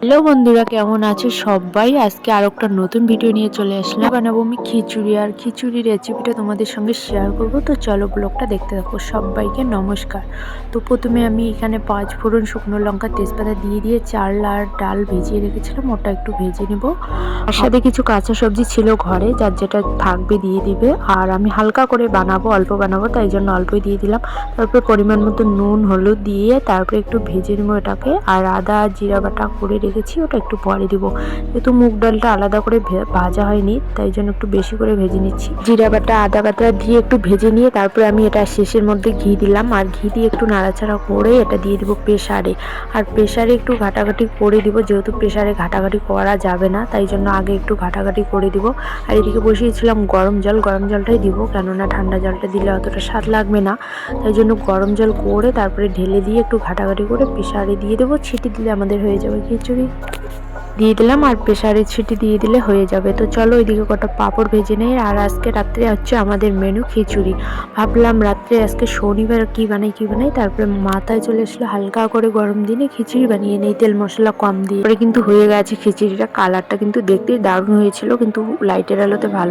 Hello বন্ধুরা, কেমন আছো সবাই? আজকে আর একটা নতুন ভিডিও নিয়ে চলে আসলাম। বানাবো আমি খিচুড়ি, আর খিচুড়ি রেসিপিটা তোমাদের সঙ্গে শেয়ার করব। তো চলো ব্লগটা দেখতে থাকো। সবাইকে নমস্কার। তো প্রথমে আমি এখানে পাঁচ ফোড়ন শুকনো লঙ্কা, তেজপাতা দিয়ে দিয়ে চাল আর ডাল ভেজিয়ে রেখেছিলাম। ওটা একটু ভেজে নেব। আর সাথে কিছু কাঁচা সবজি ছিল ঘরে, যার যেটা থাকবে দিয়ে দিবে। আর আমি হালকা করে বানাবো, অল্প বানাবো, তাই জন্য অল্পই দিয়ে দিলাম। তারপর পরিমাণ মতো নুন, হলুদ দিয়ে তারপরে একটু ভেজে নেব এটাকে। আর আদা, জিরা বাটা করে রেখেছি ওটা একটু পরে দিব। যেহেতু মুগ ডালটা আলাদা করে ভাজা হয়নি, তাই জন্য একটু বেশি করে ভেজে নিচ্ছি। জিরা বাটা, আদা বাটা দিয়ে একটু ভেজে নিয়ে তারপরে আমি এটা শেষের মধ্যে ঘি দিলাম। আর ঘি দিয়ে একটু নাড়াচাড়া করে এটা দিয়ে দিব প্রেশারে আর প্রেশারে একটু ঘাটাঘাটি করে দিব, যেহেতু প্রেশারে ঘাটাঘাটি করা যাবে না, তাই জন্য আগে একটু ঘাটাঘাটি করে দিব। আর এদিকে বসিয়েছিলাম গরম জল, গরম জলটাই দিব, কেননা ঠান্ডা জলটা দিলে অতটা স্বাদ লাগবে না। তাই জন্য গরম জল করে তারপরে ঢেলে দিয়ে একটু ঘাটাঘাটি করে প্রেশারে দিয়ে দেবো, ছিটি দিলে আমাদের হয়ে যাবে খিচুড়ি। দিয়ে দিলাম আর প্রেশারের ছিটি দিয়ে দিলে হয়ে যাবে। তো চলো ওইদিকে কটা পাঁপড় ভেজে নেই। আর আজকে রাত্রে হচ্ছে আমাদের মেনু খিচুড়ি। ভাবলাম রাত্রে আজকে শনিবার কি বানাই কি বানাই? তারপরে মাথায় চলে এসলো হালকা করে গরম দিনে খিচুড়ি বানিয়ে নেই, তেল মশলা কম দিয়ে। পরে কিন্তু হয়ে গেছে খিচুড়িটা। কালারটা কিন্তু দেখতে দারুণ হয়েছিল, কিন্তু লাইটের আলোতে ভালো